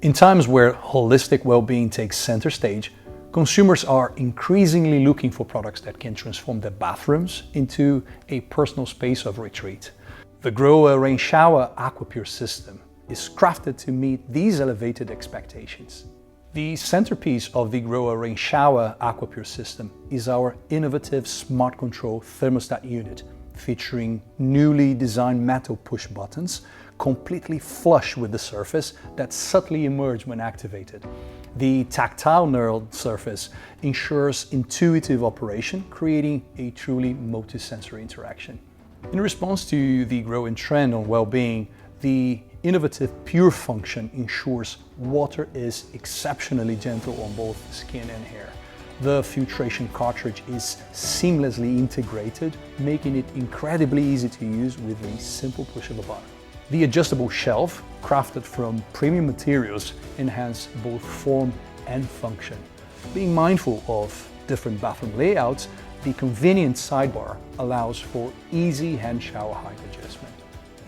In times where holistic well-being takes center stage, consumers are increasingly looking for products that can transform their bathrooms into a personal space of retreat. The Grohe Rain Shower Aquapure system is crafted to meet these elevated expectations. The centerpiece of the Grohe Rain Shower Aquapure system is our innovative Smart Control thermostat unit featuring newly designed metal push buttons completely flush with the surface that subtly emerge when activated. The tactile knurled surface ensures intuitive operation, creating a truly multisensory interaction. In response to the growing trend on well-being, the innovative Pure function ensures water is exceptionally gentle on both skin and hair. The filtration cartridge is seamlessly integrated, making it incredibly easy to use with a simple push of a button. The adjustable shelf, crafted from premium materials, enhance both form and function. Being mindful of different bathroom layouts, the convenient sidebar allows for easy hand shower height adjustment.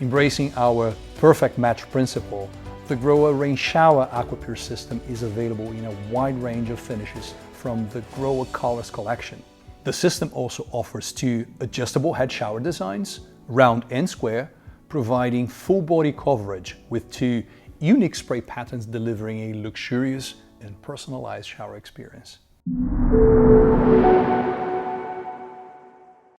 Embracing our perfect match principle, the Grower Rain Shower Aquapure system is available in a wide range of finishes from the Grower Colors collection. The system also offers two adjustable head shower designs, round and square, providing full body coverage with two unique spray patterns delivering a luxurious and personalized shower experience.